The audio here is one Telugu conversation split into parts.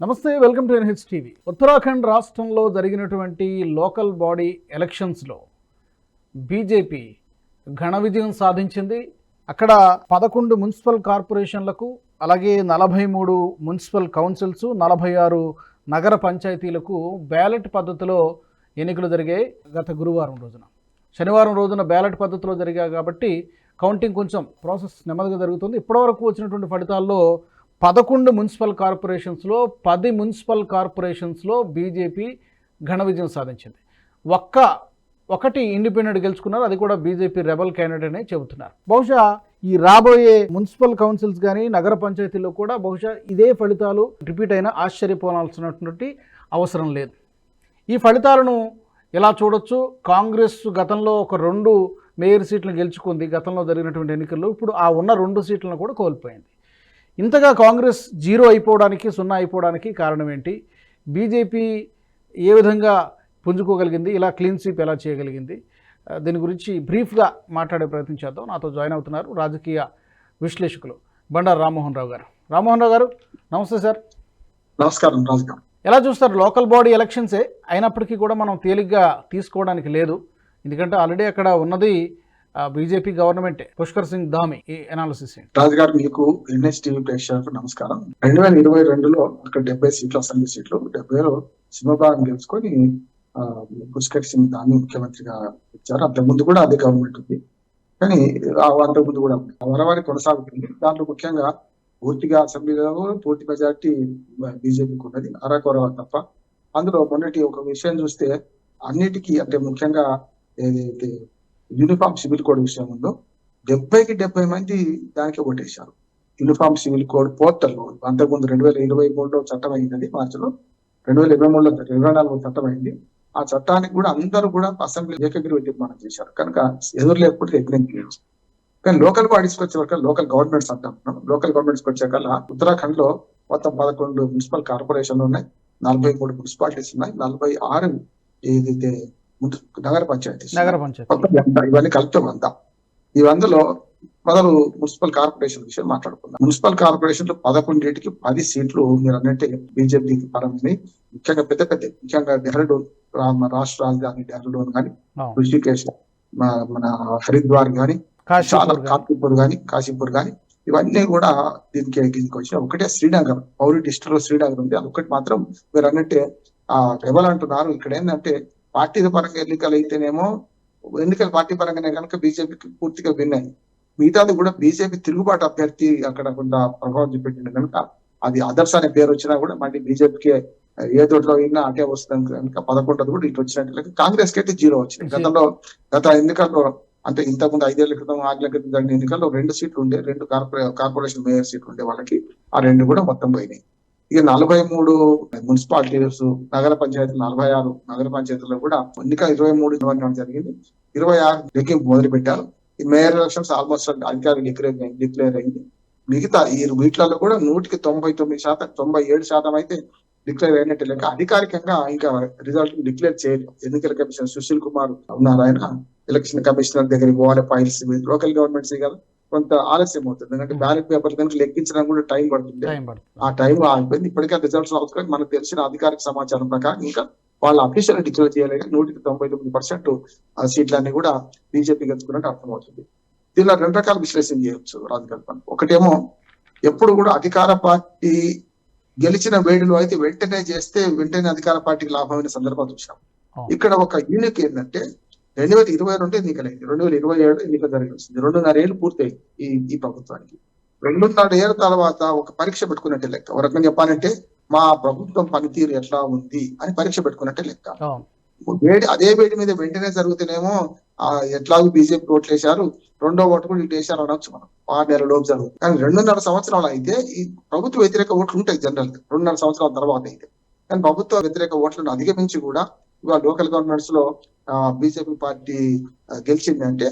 నమస్తే welcome to NH TV. Uttarakhand రాష్ట్రంలో జరిగినటువంటి లోకల్ బాడీ ఎలక్షన్స్లో బీజేపీ ఘన విజయం సాధించింది. అక్కడ పదకొండు మున్సిపల్ కార్పొరేషన్లకు అలాగే నలభై మూడు మున్సిపల్ కౌన్సిల్స్ నలభై ఆరు నగర పంచాయతీలకు బ్యాలెట్ పద్ధతిలో ఎన్నికలు జరిగాయి గత గురువారం రోజున. శనివారం రోజున బ్యాలెట్ పద్ధతిలో జరిగాయి కాబట్టి కౌంటింగ్ కొంచెం ప్రాసెస్ నెమ్మదిగా జరుగుతుంది. ఇప్పటివరకు వచ్చినటువంటి ఫలితాల్లో పదకొండు మున్సిపల్ కార్పొరేషన్స్లో పది మున్సిపల్ కార్పొరేషన్స్లో బీజేపీ ఘన విజయం సాధించింది. ఒక్క ఒకటి ఇండిపెండెంట్ గెలుచుకున్నారు అది కూడా బీజేపీ రెబల్ క్యాండిడేట్ అనే చెబుతున్నారు. బహుశా ఈ రాబోయే మున్సిపల్ కౌన్సిల్స్ కానీ నగర పంచాయతీల్లో కూడా బహుశా ఇదే ఫలితాలు రిపీట్ అయినా ఆశ్చర్యపోవాల్సినటువంటి అవసరం లేదు. ఈ ఫలితాలను ఎలా చూడొచ్చు? కాంగ్రెస్ గతంలో ఒక రెండు మేయర్ సీట్లను గెలుచుకుంది గతంలో జరిగినటువంటి ఎన్నికల్లో. ఇప్పుడు ఆ ఉన్న రెండు సీట్లను కూడా కోల్పోయింది. ఇంతగా కాంగ్రెస్ జీరో అయిపోవడానికి సున్నా అయిపోవడానికి కారణం ఏంటి? బీజేపీ ఏ విధంగా పుంజుకోగలిగింది? ఇలా క్లీన్ స్వీప్ ఎలా చేయగలిగింది? దీని గురించి బ్రీఫ్గా మాట్లాడే ప్రయత్నం చేద్దాం. నాతో జాయిన్ అవుతున్నారు రాజకీయ విశ్లేషకులు బండారు రామ్మోహన్ రావు గారు. రామ్మోహన్ రావు గారు నమస్తే సార్. నమస్కారం గారు ఎలా చూస్తారు? లోకల్ బాడీ ఎలక్షన్సే అయినప్పటికీ కూడా మనం తేలిగ్గా తీసుకోవడానికి లేదు. ఎందుకంటే ఆల్రెడీ అక్కడ ఉన్నది బీజేపీ గవర్నమెంటే పుష్కర్ సింగ్ ధామి ఈ అనాలిసిస్ రాజు గారు మీకు ఎన్ఎస్ టీవీ ప్రేక్షకులకు నమస్కారం. రెండు వేల ఇరవై రెండులో అక్కడ డెబ్బై సీట్లు అసెంబ్లీ సీట్లు డెబ్బైలో సింహభాగం గెలుచుకొని పుష్కర్ సింగ్ ధామి ముఖ్యమంత్రిగా ఇచ్చారు అంతకు ముందు కూడా అదే గవర్నమెంట్ ఉంది. కానీ ఆ అంతకు ముందు కూడా ఉంది. వరవారి కొనసాగుతుంది. దాంట్లో ముఖ్యంగా పూర్తిగా అసెంబ్లీలో పూర్తి మెజార్టీ బీజేపీకి ఉన్నది. అరకొర తప్ప. అందులో మొన్నటి ఒక విషయం చూస్తే అన్నిటికీ అంటే ముఖ్యంగా ఏదైతే యూనిఫామ్ సివిల్ కోడ్ విషయంలో డెబ్బైకి డెబ్బై మంది దానికి ఓటేశారు. యూనిఫామ్ సివిల్ కోడ్ పోర్టల్ అంతకుముందు రెండు వేల ఇరవై మూడులో చట్టం అయింది మార్చిలో రెండు వేల ఇరవై మూడులో ఇరవై నాలుగులో చట్టం అయింది. ఆ చట్టానికి కూడా అందరూ కూడా అసెంబ్లీ ఏకగ్రీవ తీర్మానం చేశారు. కనుక ఎదురు లేకపోతే ఎగ్రీమెంట్ చేయొచ్చు కానీ లోకల్ బాడీస్కి వచ్చే వరకు లోకల్ గవర్నమెంట్స్ అంటాం లోకల్ గవర్నమెంట్స్ వచ్చాక ఉత్తరాఖండ్లో మొత్తం పదకొండు మున్సిపల్ కార్పొరేషన్లు ఉన్నాయి నలభై మూడు మున్సిపాలిటీస్ ఉన్నాయి నలభై ఆరు ఏదైతే నగర పంచాయతీస్ నగర పంచాయతీ. ఇవన్నీ కలిపితే వంద ఈ వందలో మొదలు మున్సిపల్ కార్పొరేషన్ విషయం మాట్లాడుకుందాం. మున్సిపల్ కార్పొరేషన్లో పదకొండింటికి పది సీట్లు మీరు అన్నట్టే బీజేపీకి పరమైనవి ముఖ్యంగా పెద్ద పెద్ద ముఖ్యంగా డెహ్రాడూన్ రాష్ట్ర రాజధాని డెహ్రాడూన్ కానీ. ఋషికేశ్ మన హరిద్వార్ కానీ చాలా కాశీపూర్ గాని. కాశీపూర్ కానీ కాశీపూర్ కానీ ఇవన్నీ కూడా దీనికి దీనికి వచ్చిన ఒకటే శ్రీనగర్. పౌరి డిస్ట్రిక్ట్లో శ్రీనగర్ ఉంది. అది ఒకటి మాత్రం మీరు అన్నట్టే ఆ రెబల్ అంటున్నారు. ఇక్కడ ఏంటంటే పార్టీ పరంగా ఎన్నికలు అయితేనేమో ఎన్నికల పార్టీ పరంగానే కనుక బీజేపీకి పూర్తిగా విన్ అయింది మిగతాది కూడా బీజేపీ తిరుగుబాటు అభ్యర్థి అక్కడ కొంత ప్రభావం చూపెట్టింది కనుక అది అదర్స్ అనే పేరు వచ్చినా కూడా మళ్ళీ బీజేపీకి ఏ తోటలో అయినా అటే వస్తుంది కనుక పదకొండది కూడా ఇటు వచ్చినట్టు కాంగ్రెస్కి అయితే జీరో వచ్చింది. గతంలో గత ఎన్నికల్లో అంటే ఇంతకుముందు ఐదేళ్ళ క్రితం ఆరేళ్ళ క్రితం జరిగిన ఎన్నికల్లో రెండు సీట్లు ఉండే రెండు కార్పొరే కార్పొరేషన్ మేయర్ సీట్లు ఉండే వాళ్ళకి ఆ రెండు కూడా మొత్తం పోయినాయి. ఇక నలభై మూడు మున్సిపాలిటీస్ నగర పంచాయతీలు నలభై ఆరు నగర పంచాయతీల్లో కూడా ఎన్నిక ఇరవై మూడు జరిగింది. ఇరవై ఆరు లెక్కింపు మొదలు పెట్టారు ఈ మేయర్ ఎలక్షన్స్ ఆల్మోస్ట్ అధికారులు డిక్లేర్ డిక్లేర్ అయింది. మిగతా ఈ వీటిలలో కూడా నూటికి తొంభై తొమ్మిది శాతం తొంభై ఏడు శాతం అయితే డిక్లేర్ అయినట్టు. లేక అధికారికంగా ఇంకా రిజల్ట్ డిక్లేర్ చేయలేదు. ఎన్నికల కమిషన్ సుశీల్ కుమార్ ఉన్నారు ఆయన. ఎలక్షన్ కమిషనర్ దగ్గరికి పోవాలి ఫైల్స్ లోకల్ గవర్నమెంట్స్ కదా. కొంత ఆలస్యం అవుతుంది. ఎందుకంటే బ్యాలెట్ పేపర్ కనుక లెక్కించడానికి కూడా టైం పడుతుంది. ఆ టైం ఆగిపోయింది. ఇప్పటికే రిజల్ట్స్ అవుతున్నాయి మనకు తెలిసిన అధికారిక సమాచారం ప్రకారం ఇంకా వాళ్ళ అఫీషియల్ డిక్లేర్ చేయలేదు నూటికి తొంభై తొమ్మిది పర్సెంట్ ఆ సీట్లన్నీ కూడా బీజేపీ గెలుచుకున్నట్టు అర్థమవుతుంది. దీనిలో రెండు రకాల విశ్లేషణ చేయొచ్చు రాజకల్పన ఒకటేమో ఎప్పుడు కూడా అధికార పార్టీ గెలిచిన వేడిలో అయితే వెంటనే చేస్తే వెంటనే అధికార పార్టీకి లాభమైన సందర్భాలు చూసాం. ఇక్కడ ఒక యూనిక్ ఏంటంటే రెండు వేల ఇరవై రెండు ఎన్నికలైంది. రెండు వేల ఇరవై ఏడు ఎన్నిక జరిగి వచ్చింది రెండున్నర ఏళ్ళు పూర్తయింది ఈ ఈ ప్రభుత్వానికి. రెండున్నర ఏళ్ళ తర్వాత ఒక పరీక్ష పెట్టుకున్నట్టే లెక్క. ఒక రకంగా చెప్పాలంటే మా ప్రభుత్వం పనితీరు ఎట్లా ఉంది అని పరీక్ష పెట్టుకున్నట్టే లెక్క. వేడి అదే వేడి మీద వెంటనే జరుగుతూనేమో ఆ ఎట్లాగో బీజేపీ ఓట్లు వేశారు రెండో ఓటు కూడా ఇటు వేశారు అనొచ్చు మనం. ఆరు నెలల లోపు జరుగుతుంది. కానీ రెండున్నర సంవత్సరాలు అయితే ఈ ప్రభుత్వ వ్యతిరేక ఓట్లు ఉంటాయి జనరల్ రెండున్నర సంవత్సరాల తర్వాత అయితే. కానీ ప్రభుత్వ వ్యతిరేక ఓట్లను అధిగమించి కూడా ఇవాళ లోకల్ గవర్నమెంట్స్లో బీజేపీ పార్టీ గెలిచింది అంటే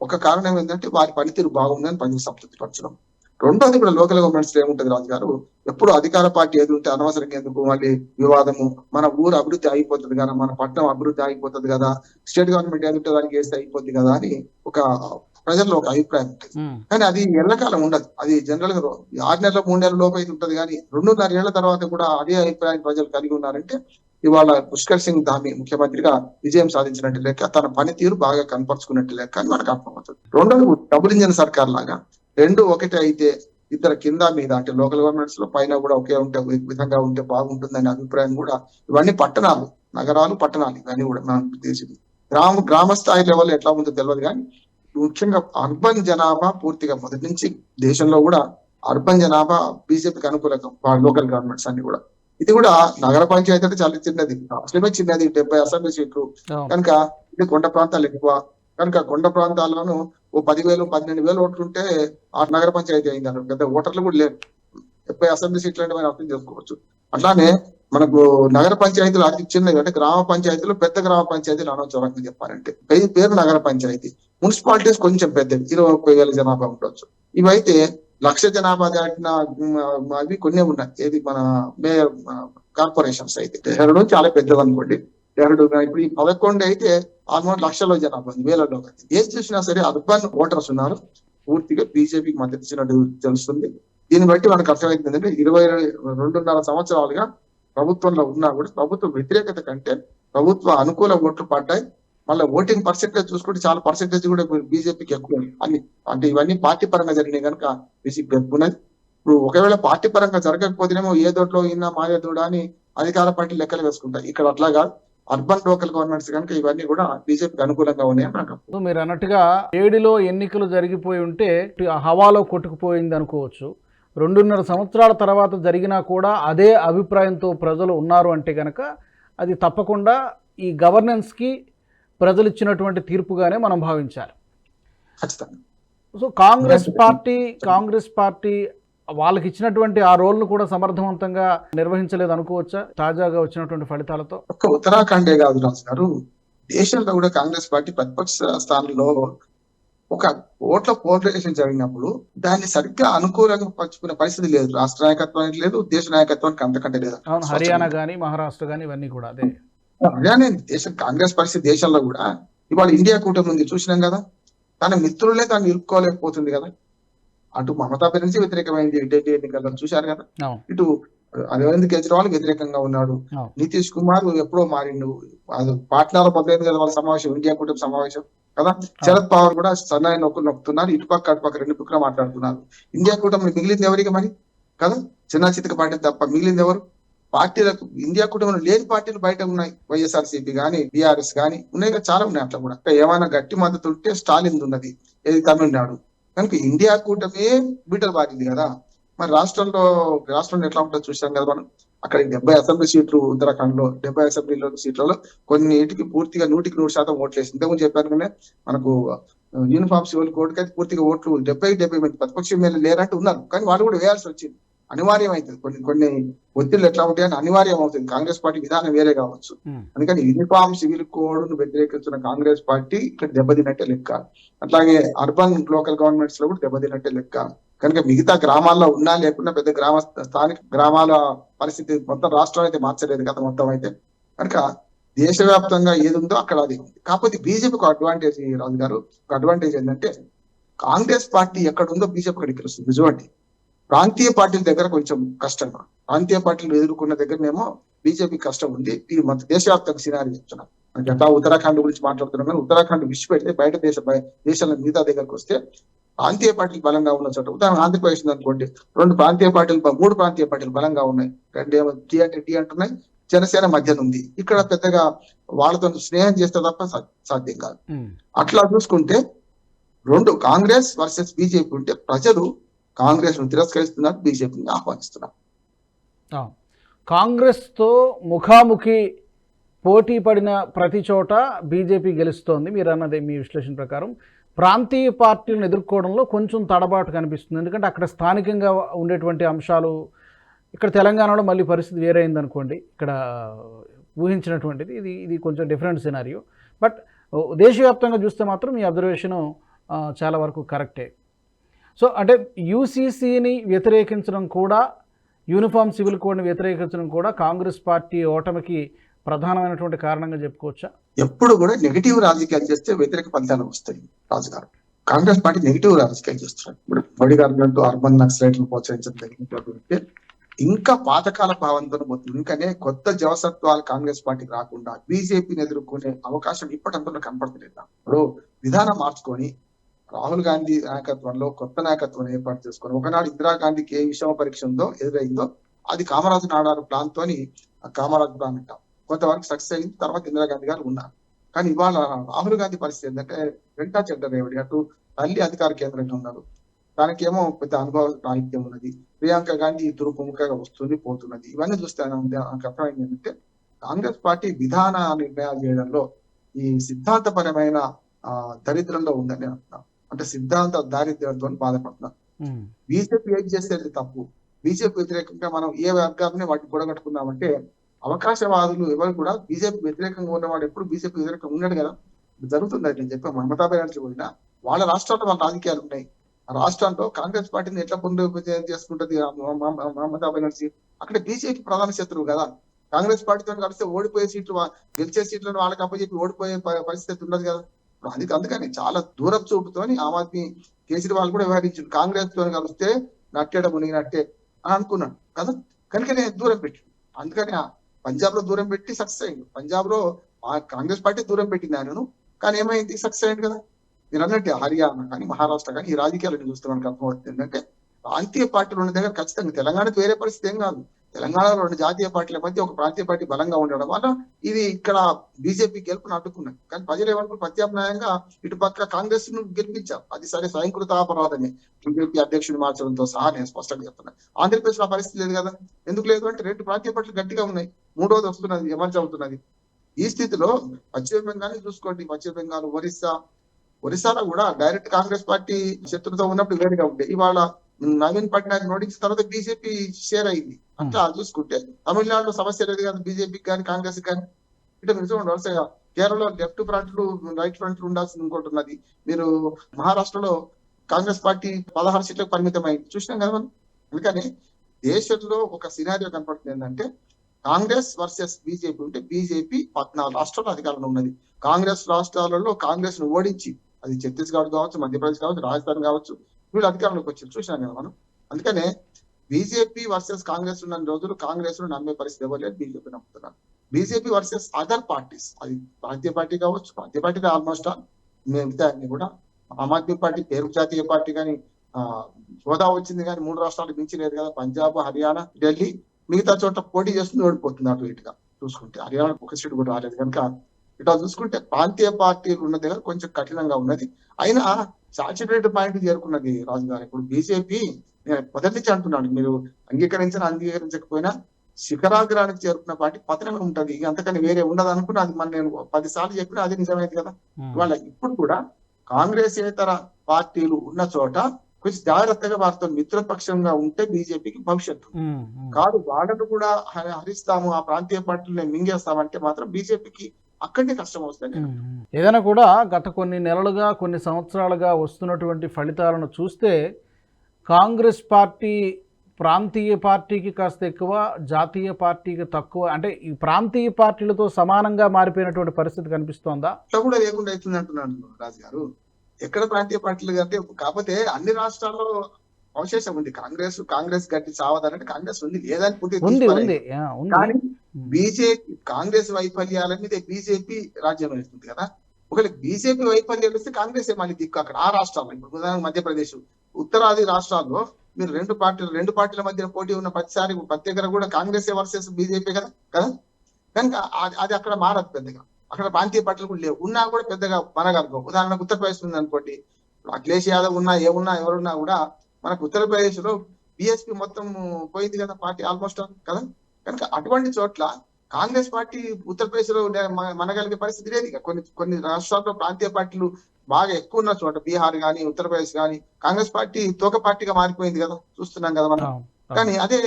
ఒక కారణం ఏంటంటే వారి పనితీరు బాగుందని ప్రజలు సంతృప్తి పరచడం రెండోది కూడా లోకల్ గవర్నమెంట్స్లో ఏముంటది రాజు గారు? ఎప్పుడు అధికార పార్టీ ఏది ఉంటే అనవసరంగా ఎందుకు మళ్ళీ వివాదము? మన ఊరు అభివృద్ధి అయిపోతుంది కదా మన పట్టణం అభివృద్ధి అయిపోతుంది కదా స్టేట్ గవర్నమెంట్ ఏది ఉంటే దానికి వేస్తే అయిపోద్ది కదా అని ఒక ప్రజల్లో ఒక అభిప్రాయం ఉంటుంది. కానీ అది ఎల్లకాలం ఉండదు. అది జనరల్గా ఆరు నెలల మూడు నెలల లోపు అయితే ఉంటది కానీ రెండున్నర ఏళ్ళ తర్వాత కూడా అదే అభిప్రాయం ప్రజలు కలిగి ఉన్నారంటే ఇవాళ పుష్కర్ సింగ్ ధామి ముఖ్యమంత్రిగా విజయం సాధించినట్టు లేక తన పనితీరు బాగా కనపరుచుకున్నట్టు లేక అని మనకు అర్థమవుతుంది. రెండోది డబుల్ ఇంజన్ సర్కార్ లాగా. రెండు ఒకటే అయితే ఇద్దరు కింద మీద అంటే లోకల్ గవర్నమెంట్స్లో పైన కూడా ఒకే ఉంటే విధంగా ఉంటే బాగుంటుందనే అభిప్రాయం కూడా ఇవన్నీ పట్టణాలు నగరాలు పట్టణాలు ఇవన్నీ కూడా మనం తెలిసింది గ్రామ గ్రామ స్థాయి లెవెల్ ఎట్లా ఉందో తెలియదు కానీ ముఖ్యంగా అర్బన్ జనాభా పూర్తిగా మొదటి నుంచి దేశంలో కూడా అర్బన్ జనాభా బీజేపీకి అనుకూలంగా లోకల్ గవర్నమెంట్స్ అన్ని కూడా. ఇది కూడా నగర పంచాయతీ అంటే చాలా చిన్నది. అసలే చిన్నది డెబ్బై అసెంబ్లీ సీట్లు. కనుక ఇది కొండ ప్రాంతాలు ఎక్కువ. కనుక కొండ ప్రాంతాల్లోనూ ఓ పదివేలు పన్నెండు వేలు ఓట్లు ఉంటే ఆ నగర పంచాయతీ అయింది అన్నారు పెద్ద ఓటర్లు కూడా లేరు. డెబ్బై అసెంబ్లీ సీట్లు అంటే మనం అర్థం చేసుకోవచ్చు. అట్లానే మనకు నగర పంచాయతీలు అతి చిన్నవి అంటే గ్రామ పంచాయతీలు పెద్ద గ్రామ పంచాయతీలు అనొచ్చు ఒక రకంగా చెప్పాలంటే పేరు నగర పంచాయతీ. మున్సిపాలిటీస్ కొంచెం పెద్దవి. ఇరవై ముప్పై వేల జనాభా ఉండొచ్చు. ఇవైతే లక్ష జనాభా దాటిన అవి కొన్ని ఉన్నాయి. ఏది మన మేయర్ కార్పొరేషన్స్ అయితే. డెహ్రాడూన్ చాలా పెద్దది అనుకోండి. డెహ్రాడూన్ ఇప్పుడు ఈ పదకొండు అయితే ఆల్మోస్ట్ లక్షల్లో జనాభా ఉంది వేలలో ఏం ఏది చూసినా సరే అర్బన్ ఓటర్స్ ఉన్నారు. పూర్తిగా బీజేపీకి మద్దతు ఇచ్చినట్టు తెలుస్తుంది. దీన్ని బట్టి మనకు అర్థమైంది ఏంటంటే ఇరవై రెండున్నర సంవత్సరాలుగా ప్రభుత్వంలో ఉన్నా కూడా ప్రభుత్వ వ్యతిరేకత కంటే ప్రభుత్వ అనుకూల ఓట్లు పడ్డాయి. మళ్ళీ ఓటింగ్ పర్సెంటేజ్ చూసుకుంటే చాలా పర్సెంటేజ్ కూడా బీజేపీకి ఎక్కువ. ఉంది. అన్ని అంటే ఇవన్నీ పార్టీ పరంగా జరిగినాయి కనుక బీజేపీ ఎక్కువ ఇప్పుడు ఒకవేళ పార్టీ పరంగా జరగకపోతేనేమో ఏ దొడ్లో ఇన్నా మాయ దొడ అని అధికార పార్టీ లెక్కలు వేసుకుంటాయి. ఇక్కడ అట్లా కాదు. అర్బన్ లోకల్ గవర్నమెంట్స్ కనుక ఇవన్నీ కూడా బీజేపీకి అనుకూలంగా ఉన్నాయని మీరు అన్నట్టుగా ఏడులో ఎన్నికలు జరిగిపోయి ఉంటే హవాలో కొట్టుకుపోయింది అనుకోవచ్చు. రెండున్నర సంవత్సరాల తర్వాత జరిగినా కూడా అదే అభిప్రాయంతో ప్రజలు ఉన్నారు అంటే కనుక అది తప్పకుండా ఈ గవర్నెన్స్కి ప్రజలు ఇచ్చినటువంటి తీర్పుగానే మనం భావించాలి. So Congress party Congress party వాళ్ళకి ఇచ్చినటువంటి ఆ రోల్ను కూడా సమర్థవంతంగా నిర్వహించలేదు అనుకోవచ్చా? తాజాగా వచ్చినటువంటి ఫలితాలతో? ఒక్క ఉత్తరాఖండే కాదు రాజు గారు. దేశంలో కూడా కాంగ్రెస్ పార్టీ ప్రతిపక్ష స్థానంలో ఒక ఓట్ల పోలరైజేషన్ జరిగినప్పుడు దాన్ని సరిగ్గా అనుకూలంగా పంచుకునే పరిస్థితి లేదు. రాష్ట్ర నాయకత్వానికి లేదు దేశ నాయకత్వానికి అంతకంటే లేదు. హర్యానా కానీ మహారాష్ట్ర కానీ ఇవన్నీ కూడా అదే. అలానే దేశం కాంగ్రెస్ పరిస్థితి దేశంలో కూడా ఇవాళ ఇండియా కూటమి ఉంది చూసినాం కదా. తన మిత్రులే తను నిలుపుకోలేకపోతుంది కదా. అటు మమతా బెనర్జీ వ్యతిరేకమైంది ఢిల్లీ ఎన్నికల్లో చూశారు కదా. ఇటు అరవింద్ కేజ్రీవాల్ వ్యతిరేకంగా ఉన్నాడు. నితీష్ కుమార్ ఎప్పుడో మారిండు. అది పాట్నాలో మొదలైంది కదా వాళ్ళ సమావేశం ఇండియా కూటమి సమావేశం కదా. శరద్ పవార్ కూడా సన్నాయి నొక్కులు నొక్కుతున్నారు ఇటుపక్క అటుపక్క రెండు పక్కల మాట్లాడుతున్నారు. ఇండియా కూటమి మిగిలింది ఎవరికి మరి? కదా? చిన్న చితక పార్టీ తప్ప మిగిలింది ఎవరు? పార్టీలకు ఇండియా కూటమిలో లేని పార్టీలు బయట ఉన్నాయి వైఎస్ఆర్ సిపి గానీ బీఆర్ఎస్ గానీ. ఉన్నాయి చాలా ఉన్నాయి అట్లా కూడా. ఏమైనా గట్టి మద్దతు ఉంటే స్టాలిన్ ఉన్నది ఏది తమిళనాడు. కనుక ఇండియా కూటమి బీటలు పారింది కదా. మరి రాష్ట్రంలో రాష్ట్రంలో ఎట్లా ఉంటుందో చూసాం కదా మనం. అక్కడ డెబ్బై అసెంబ్లీ సీట్లు ఉత్తరాఖండ్లో డెబ్బై అసెంబ్లీలో సీట్లలో కొన్నిటికి పూర్తిగా నూటికి నూరు శాతం ఓట్లు వేసింది ఇంతకుముందు చెప్పాను కానీ మనకు యూనిఫామ్ సివిల్ కోడ్ అయితే పూర్తిగా ఓట్లు డెబ్బై డెబ్బై మంది ప్రతిపక్ష ఎమ్మెల్యే లేరంటూ ఉన్నారు. కానీ వాళ్ళు కూడా వేయాల్సి వచ్చింది. అనివార్యం అవుతుంది కొన్ని కొన్ని ఒత్తిళ్ళు ఎట్లా ఉంటాయని అనివార్యం అవుతుంది కాంగ్రెస్ పార్టీ విధానం వేరే కావచ్చు. అందుకని యూనిఫామ్ సివిల్ కోడ్ను వ్యతిరేకిస్తున్న కాంగ్రెస్ పార్టీ ఇక్కడ దెబ్బతిన్నట్టే లెక్క. అట్లాగే అర్బన్ లోకల్ గవర్నమెంట్స్లో కూడా దెబ్బతిన్నట్టే లెక్క. కనుక మిగతా గ్రామాల్లో ఉన్నా లేకున్నా పెద్ద గ్రామ స్థానిక గ్రామాల పరిస్థితి మొత్తం రాష్ట్రం అయితే మార్చలేదు కదా మొత్తం అయితే. కనుక దేశవ్యాప్తంగా ఏది ఉందో అక్కడ అది ఉంది. కాకపోతే బీజేపీకి అడ్వాంటేజ్ రాజు గారు ఒక అడ్వాంటేజ్ ఏంటంటే కాంగ్రెస్ పార్టీ ఎక్కడ ఉందో బీజేపీ అక్కడికి వస్తుంది నిజమండి. ప్రాంతీయ పార్టీల దగ్గర కొంచెం కష్టం. ప్రాంతీయ పార్టీలు ఎదుర్కొన్న దగ్గరనేమో బీజేపీ కష్టం ఉంది. ఇది మన దేశవ్యాప్తంగా సినారి చెప్తున్నాం. మనకి ఎట్లా ఉత్తరాఖండ్ గురించి మాట్లాడుతున్నాం కానీ ఉత్తరాఖండ్ విష్ పెడితే బయట దేశ దేశాల మిగతా దగ్గరకు వస్తే ప్రాంతీయ పార్టీలు బలంగా ఉన్న చోట ఉదాహరణ ఆంధ్రప్రదేశ్ అనుకోండి. రెండు ప్రాంతీయ పార్టీలు మూడు ప్రాంతీయ పార్టీలు బలంగా ఉన్నాయి. రెండు ఏమో టీ అంటే టీ అంటున్నాయి జనసేన మధ్యన ఉంది. ఇక్కడ పెద్దగా వాళ్ళతో స్నేహం చేస్తే తప్ప సాధ్యం కాదు. అట్లా చూసుకుంటే రెండు కాంగ్రెస్ వర్సెస్ బీజేపీ ఉంటే ప్రజలు కాంగ్రెస్ను తిరస్కరిస్తున్నారు బీజేపీని ఆహ్వానిస్తున్నారు. కాంగ్రెస్తో ముఖాముఖి పోటీ పడిన ప్రతి చోట బీజేపీ గెలుస్తోంది. మీరు అన్నది మీ విశ్లేషణ ప్రకారం. ప్రాంతీయ పార్టీలను ఎదుర్కోవడంలో కొంచెం తడబాటు కనిపిస్తుంది. ఎందుకంటే అక్కడ స్థానికంగా ఉండేటువంటి అంశాలు ఇక్కడ తెలంగాణలో మళ్ళీ పరిస్థితి వేరైంది అనుకోండి ఇక్కడ ఊహించినటువంటిది. ఇది ఇది కొంచెం డిఫరెంట్ సినారియో. బట్ దేశవ్యాప్తంగా చూస్తే మాత్రం మీ అబ్జర్వేషను చాలా వరకు కరెక్టే. సో అంటే యూసీసీని వ్యతిరేకించడం కూడా యూనిఫామ్ సివిల్ కోడ్ని వ్యతిరేకించడం కూడా కాంగ్రెస్ పార్టీ ఓటమికి ప్రధానమైనటువంటి కారణంగా చెప్పుకోవచ్చా? ఎప్పుడు కూడా నెగిటివ్ రాజకీయాలు చేస్తే వ్యతిరేక ఫలితాలు వస్తాయి రాజుగారు కాంగ్రెస్ పార్టీ నెగిటివ్ రాజకీయాలు చేస్తున్నారు. ఇప్పుడు మోడీ గారు అంటూ అర్బన్ నక్సలైట్లు ప్రోత్సహించడం జరిగినటువంటి ఇంకా పాతకాల భావంతో పోతుంది. ఇంకనే కొత్త జవసత్వాలు కాంగ్రెస్ పార్టీకి రాకుండా బీజేపీని ఎదుర్కొనే అవకాశం ఇప్పటి కనపడతలేదు. నాకు. ఇప్పుడు విధానం మార్చుకొని రాహుల్ గాంధీ నాయకత్వంలో కొత్త నాయకత్వం ఏర్పాటు చేసుకుని ఒకనాడు ఇందిరాగాంధీకి ఏ విషమ పరీక్ష ఉందో ఎదురైందో అది కామరాజు నాడారు ప్లాన్ తోని ఆ కామరాజు ప్లాన్ అంటాం. కొంతవరకు సక్సెస్ అయింది తర్వాత ఇందిరాగాంధీ గారు ఉన్నారు. కానీ ఇవాళ రాహుల్ గాంధీ పరిస్థితి ఏంటంటే వెంటా చెడ్డరేవుడి అటు తల్లి అధికార కేంద్రంగా ఉన్నారు. దానికేమో పెద్ద అనుభవ రాహిత్యం ఉన్నది. ప్రియాంక గాంధీ తురుపుముఖగా వస్తుంది పోతున్నది. ఇవన్నీ చూస్తే నాకు అర్థమైంది ఏంటంటే కాంగ్రెస్ పార్టీ విధాన నిర్ణయాలు చేయడంలో ఈ సిద్ధాంతపరమైన ఆ దరిద్రంలో ఉందని అంటున్నాను అంటే సిద్ధాంత దారిద్ర్యంతో బాధపడుతున్నారు ఉమ్, బీజేపీ ఏం చేసేది తప్పు? బీజేపీ వ్యతిరేకంగా మనం ఏ వర్గాన్ని వాటిని కూడగట్టుకున్నామంటే అవకాశవాదులు ఎవరు కూడా బీజేపీ వ్యతిరేకంగా ఉన్నవాడు ఎప్పుడు బీజేపీ వ్యతిరేకంగా ఉన్నాడు కదా? జరుగుతుంది అది నేను చెప్పాను మమతా బెనర్జీ పోయినా వాళ్ళ రాష్ట్రాల్లో వాళ్ళ రాజకీయాలు ఉన్నాయి. ఆ రాష్ట్రాల్లో కాంగ్రెస్ పార్టీని ఎట్లా పునరుద్ధరణ చేసుకుంటది మమతా బెనర్జీ? అక్కడ బీజేపీ ప్రధాన శత్రువు కదా. కాంగ్రెస్ పార్టీతో కలిస్తే ఓడిపోయే సీట్లు గెలిచే సీట్లను వాళ్ళకి అప్పచెప్పి ఓడిపోయే పరిస్థితి ఉండదు కదా. ఇప్పుడు అందుకని చాలా దూరం చూపుతోని ఆమ్ ఆద్మీ కేజ్రీవాల్ కూడా వ్యవహరించింది కాంగ్రెస్తో కలిస్తే నట్టేట మునిగినట్టే అని అనుకున్నాడు. కదా? కనుక నేను దూరం పెట్టి అందుకని ఆ పంజాబ్లో దూరం పెట్టి సక్సెస్ అయ్యింది పంజాబ్లో ఆ కాంగ్రెస్ పార్టీ దూరం పెట్టింది ఆయనను. కానీ ఏమైంది? సక్సెస్ అయ్యింది కదా? మీరు అన్నట్టు హర్యానా కానీ మహారాష్ట్ర కానీ ఈ రాజకీయాలను చూస్తే మనకు అర్థమవుతుంది ఏంటంటే ప్రాంతీయ పార్టీలు ఉన్న దగ్గర ఖచ్చితంగా తెలంగాణకు వేరే పరిస్థితి ఏం కాదు. తెలంగాణలో రెండు జాతీయ పార్టీల మధ్య ఒక ప్రాంతీయ పార్టీ బలంగా ఉండడం వల్ల ఇది ఇక్కడ బీజేపీ గెలుపును అడ్డుకున్నాయి కానీ ప్రజలు ఏమనుకున్నారు? ప్రత్యామ్నాయంగా ఇటు పక్క కాంగ్రెస్ను గెలిపించారు అది సరే స్వయంకృత అపరాధమే. బీజేపీ అధ్యక్షుడు మార్చడంతో సహా నేను స్పష్టంగా చెప్తున్నా. ఆంధ్రప్రదేశ్లో పరిస్థితి లేదు కదా? ఎందుకు లేదు అంటే రెండు ప్రాంతీయ పార్టీలు గట్టిగా ఉన్నాయి. మూడోది వస్తున్నది ఎమర్జీ అవుతున్నది. ఈ స్థితిలో పశ్చిమ బెంగాల్ చూసుకోండి. పశ్చిమ బెంగాల్ ఒరిస్సా. ఒరిస్సాలో కూడా డైరెక్ట్ కాంగ్రెస్ పార్టీ శత్రుతో ఉన్నప్పుడు వేరుగా ఉండే. ఇవాళ నవీన్ పట్నాయక్ నోటించిన తర్వాత బీజేపీ షేర్ అయింది. అట్లా చూసుకుంటే తమిళనాడులో సమస్య లేదు కదా బీజేపీకి కానీ కాంగ్రెస్ కానీ. ఇటు చూడండి వరుసగా కేరళలో లెఫ్ట్ ఫ్రంట్లు రైట్ ఫ్రంట్లు ఉండాల్సింది ఇంకోటి మీరు మహారాష్ట్రలో కాంగ్రెస్ పార్టీ పదహారు సీట్లకు పరిమితమైంది. చూసినాం కదా మనం. అందుకని దేశంలో ఒక సినారియో కనపడుతుంది ఏంటంటే కాంగ్రెస్ వర్సెస్ బీజేపీ ఉంటే బీజేపీ పద్నాలుగు రాష్ట్రాల్లో అధికారంలో ఉన్నది. కాంగ్రెస్ రాష్ట్రాలలో కాంగ్రెస్ను ఓడించి అది ఛత్తీస్గఢ్ కావచ్చు మధ్యప్రదేశ్ కావచ్చు రాజస్థాన్ కావచ్చు వీళ్ళు అధికారంలోకి వచ్చింది. చూసినాం కదా మనం? అందుకనే బీజేపీ వర్సెస్ కాంగ్రెస్ ఉన్న రోజులు కాంగ్రెస్ను నమ్మే పరిస్థితి ఎవరు లేదు బీజేపీ నమ్ముతున్నారు. బీజేపీ వర్సెస్ అదర్ పార్టీస్ అది ప్రాంతీయ పార్టీ కావచ్చు ప్రాంతీయ పార్టీ ఆల్మోస్ట్ మిగతా అన్ని కూడా ఆమ్ ఆద్మీ పార్టీ పేరు జాతీయ పార్టీ కానీ ఆ హోదా వచ్చింది కానీ మూడు రాష్ట్రాలు మించి లేదు కదా. పంజాబ్ హర్యానా ఢిల్లీ మిగతా చోట పోటీ చేస్తుంది ఓడిపోతుంది అటు ఇటుగా చూసుకుంటే. హర్యానా ఒక సీటు కూడా రాలేదు కనుక ఇట్లా చూసుకుంటే ప్రాంతీయ పార్టీలు ఉన్న దగ్గర కొంచెం కఠినంగా ఉన్నది. అయినా సాచురేట్ పాయింట్ చేరుకున్నది రాజు గారు ఇప్పుడు బీజేపీ నేను మొదటి నుంచి అంటున్నాను మీరు అంగీకరించిన అంగీకరించకపోయినా శిఖరాగ్రానికి చేరుకున్న పార్టీ పతనమే ఉంటది. అంతకని వేరే ఉండదు అనుకున్నా అది మన నేను పది సార్లు చెప్పినా అది నిజమైంది కదా. ఇవాళ ఇప్పుడు కూడా కాంగ్రెస్ ఇతర పార్టీలు ఉన్న చోట కొంచెం జాగ్రత్తగా వారితో మిత్రపక్షంగా ఉంటే బీజేపీకి భవిష్యత్తు. కాదు వాళ్ళను కూడా హరిస్తాము ఆ ప్రాంతీయ పార్టీలను మింగేస్తామంటే మాత్రం బీజేపీకి అక్కడనే కష్టం ఉమ్. ఏదైనా కూడా గత కొన్ని నెలలుగా కొన్ని సంవత్సరాలుగా వస్తున్నటువంటి ఫలితాలను చూస్తే కాంగ్రెస్ పార్టీ ప్రాంతీయ పార్టీకి కాస్త ఎక్కువ జాతీయ పార్టీకి తక్కువ అంటే ఈ ప్రాంతీయ పార్టీలతో సమానంగా మారిపోయినటువంటి పరిస్థితి కనిపిస్తోందా? కూడా లేకుండా అవుతుంది అంటున్నాడు రాజు గారు ఎక్కడ ప్రాంతీయ పార్టీలు అంటే కాకపోతే అన్ని రాష్ట్రాల్లో అవశేషం ఉంది. కాంగ్రెస్ కాంగ్రెస్ గట్టి చావదనంటే కాంగ్రెస్ ఉంది. లేదని ఉంది కానీ. బీజేపీ కాంగ్రెస్ వైఫల్యాల మీద బీజేపీ రాజ్యం వెళ్తుంది కదా. ఒకవేళ బీజేపీ వైఫల్యాలు వస్తే కాంగ్రెస్ మళ్ళీ దిక్కు అక్కడ? ఆ రాష్ట్రాల్లో ఇప్పుడు ఉదాహరణకు మధ్యప్రదేశ్. ఉత్తరాది రాష్ట్రాల్లో మీరు రెండు పార్టీలు రెండు పార్టీల మధ్య పోటీ ఉన్న ప్రతిసారి ప్రతి దగ్గర కూడా కాంగ్రెస్ వర్సెస్ బీజేపీ కదా? కదా? కనుక అది- అక్కడ మారదు పెద్దగా. అక్కడ ప్రాంతీయ పార్టీలు కూడా లేవు. ఉన్నా కూడా పెద్దగా మనగలవు. ఉదాహరణకు ఉత్తరప్రదేశ్ ఉంది అనుకోండి అఖిలేష్ యాదవ్ ఉన్నా ఏమున్నా ఎవరున్నా కూడా మనకు ఉత్తరప్రదేశ్లో బిఎస్పీ మొత్తం పోయింది కదా పార్టీ ఆల్మోస్ట్ కదా. కనుక అటువంటి చోట్ల కాంగ్రెస్ పార్టీ ఉత్తరప్రదేశ్లో మనగలిగే పరిస్థితి లేదు ఇక. కొన్ని కొన్ని రాష్ట్రాల్లో ప్రాంతీయ పార్టీలు బాగా ఎక్కువ ఉన్న చోట బీహార్ గానీ ఉత్తరప్రదేశ్ గానీ కాంగ్రెస్ పార్టీ తోక పార్టీగా మారిపోయింది కదా. చూస్తున్నాం కదా మనం. కానీ అదే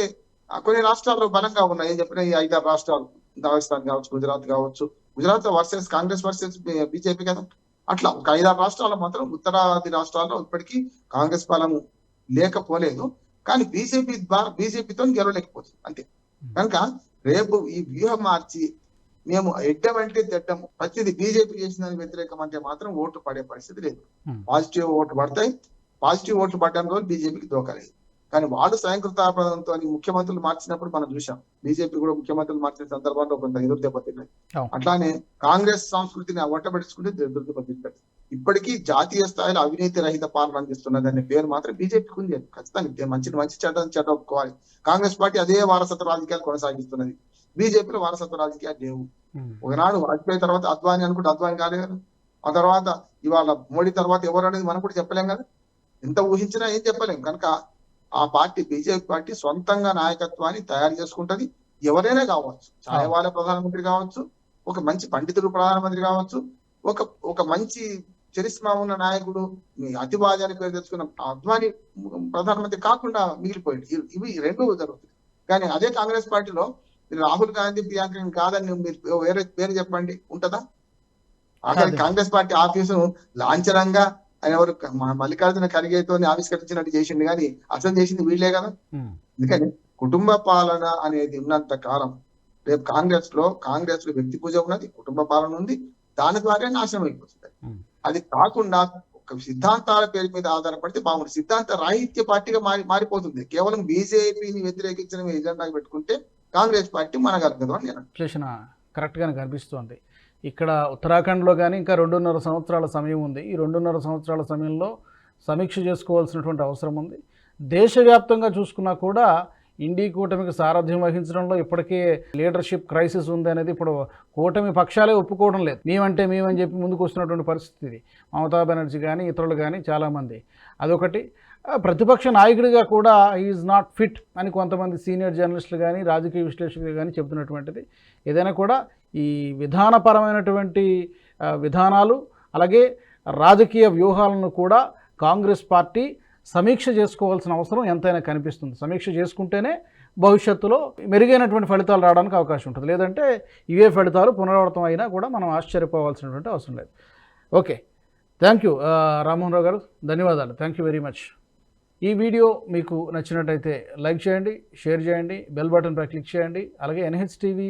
కొన్ని రాష్ట్రాల్లో బలంగా ఉన్నాయి ఏం చెప్పిన ఈ ఐదారు రాష్ట్రాలు రాజస్థాన్ కావచ్చు గుజరాత్ కావచ్చు Gujarat versus Congress versus BJP కదా. అట్లా ఒక ఐదారు రాష్ట్రాల్లో మాత్రం ఉత్తరాది రాష్ట్రాల్లో ఇప్పటికీ కాంగ్రెస్ బలము లేకపోలేదు కానీ బీజేపీ ద్వారా బీజేపీతో గెలవలేకపోతుంది అంతే. కనుక రేపు ఈ వ్యూహం మార్చి మేము ఎడ్డమంటే తిట్టము ప్రతిది బీజేపీ చేసిన దానికి వ్యతిరేకం అంటే మాత్రం ఓట్లు పడే పరిస్థితి లేదు. Hmm. పాజిటివ్ ఓట్లు పడతాయి పాజిటివ్ ఓట్లు పడ్డానికి బీజేపీకి దోకలేదు కానీ వాళ్ళు స్వయంకృతాపదంతో ముఖ్యమంత్రులు మార్చినప్పుడు మనం చూసాం బీజేపీ కూడా ముఖ్యమంత్రులు మార్చిన సందర్భంలో కొంత ఎదురు దెబ్బతిన్నాయి. అట్లానే కాంగ్రెస్ సంస్కృతిని ఒట్టబెట్టుకుంటే ఎదురు ఇప్పటికీ జాతీయ స్థాయిలో అవినీతి రహిత పాలన అందిస్తున్నది అనే పేరు మాత్రం బీజేపీకి ఉంది ఖచ్చితంగా మంచి మంచి చెడ్డ చెడ్డ ఒప్పుకోవాలి. కాంగ్రెస్ పార్టీ అదే వారసత్వ రాజకీయాలు కొనసాగిస్తున్నది. బీజేపీలో వారసత్వ రాజకీయాలు లేవు. ఒకనాడు వాజ్పేయి తర్వాత అద్వాని అనుకుంటే అద్వాని కాలేదు కదా. ఆ తర్వాత ఇవాళ మోడీ తర్వాత ఎవరు అనేది మనం కూడా చెప్పలేం కదా. ఎంత ఊహించినా ఏం చెప్పలేం. కనుక ఆ పార్టీ బీజేపీ పార్టీ సొంతంగా నాయకత్వాన్ని తయారు చేసుకుంటది. ఎవరైనా కావచ్చు ఛాయవాల ప్రధానమంత్రి కావచ్చు ఒక మంచి పండితుడు ప్రధానమంత్రి కావచ్చు ఒక ఒక మంచి చరిస్మా ఉన్న నాయకుడు మీ అతివాది అని పేరు తెచ్చుకున్న అద్వాని ప్రధానమంత్రి కాకుండా మిగిలిపోయింది ఇవి- రెండు జరుగుతుంది కానీ అదే కాంగ్రెస్ పార్టీలో రాహుల్ గాంధీ ప్రియాంక కాదని మీరు వేరే పేరు చెప్పండి. ఉంటదా. కాంగ్రెస్ పార్టీ ఆఫీసు లాంఛనంగా ఆయన ఎవరు? మల్లికార్జున ఖర్గేతో ఆవిష్కరించినట్టు చేసిండు కానీ అసలు చేసింది వీళ్ళే కదా. అందుకని కుటుంబ పాలన అనేది ఉన్నంత కాలం రేపు కాంగ్రెస్లో కాంగ్రెస్లో వ్యక్తి పూజ ఉన్నది కుటుంబ పాలన ఉంది దాని ద్వారా నాశనం అయిపోతుంది. అది కాకుండా ఒక సిద్ధాంతాల పేరు మీద ఆధారపడితే బాగుంది సిద్ధాంత రాహిత్య పార్టీగా మారి మారిపోతుంది. కేవలం బీజేపీని వ్యతిరేకించిన ఎజెండా పెట్టుకుంటే కాంగ్రెస్ పార్టీ మనగలగదు అని నేను విశ్లేషణ కరెక్ట్గానే కనిపిస్తోంది. ఇక్కడ ఉత్తరాఖండ్లో కానీ ఇంకా రెండున్నర సంవత్సరాల సమయం ఉంది. ఈ రెండున్నర సంవత్సరాల సమయంలో సమీక్ష చేసుకోవాల్సినటువంటి అవసరం ఉంది. దేశవ్యాప్తంగా చూసుకున్నా కూడా ఇండి కూటమికి సారథ్యం వహించడంలో ఇప్పటికే లీడర్షిప్ క్రైసిస్ ఉంది అనేది ఇప్పుడు కూటమి పక్షాలే ఒప్పుకోవడం లేదు. మేమంటే మేమని చెప్పి ముందుకు వస్తున్నటువంటి పరిస్థితి ఇది. మమతా బెనర్జీ కానీ ఇతరులు కానీ చాలామంది. అదొకటి. ప్రతిపక్ష నాయకుడిగా కూడా ఈజ్ నాట్ ఫిట్ అని కొంతమంది సీనియర్ జర్నలిస్టులు కానీ రాజకీయ విశ్లేషకులు కానీ చెబుతున్నటువంటిది. ఏదైనా కూడా ఈ విధానపరమైనటువంటి విధానాలు అలాగే రాజకీయ వ్యూహాలను కూడా కాంగ్రెస్ పార్టీ సమీక్ష చేసుకోవాల్సిన అవసరం ఎంతైనా కనిపిస్తుంది. సమీక్ష చేసుకుంటేనే భవిష్యత్తులో మెరుగైనటువంటి ఫలితాలు రావడానికి అవకాశం ఉంటుంది. లేదంటే ఇవే ఫలితాలు పునరావృతం అయినా కూడా మనం ఆశ్చర్యపోవాల్సినటువంటి అవసరం లేదు. Okay. Thank you. Rammohan Rao garu ధన్యవాదాలు. Thank you very much. ఈ వీడియో మీకు నచ్చినట్టయితే లైక్ చేయండి షేర్ చేయండి బెల్ బటన్పై క్లిక్ చేయండి అలాగే NH TV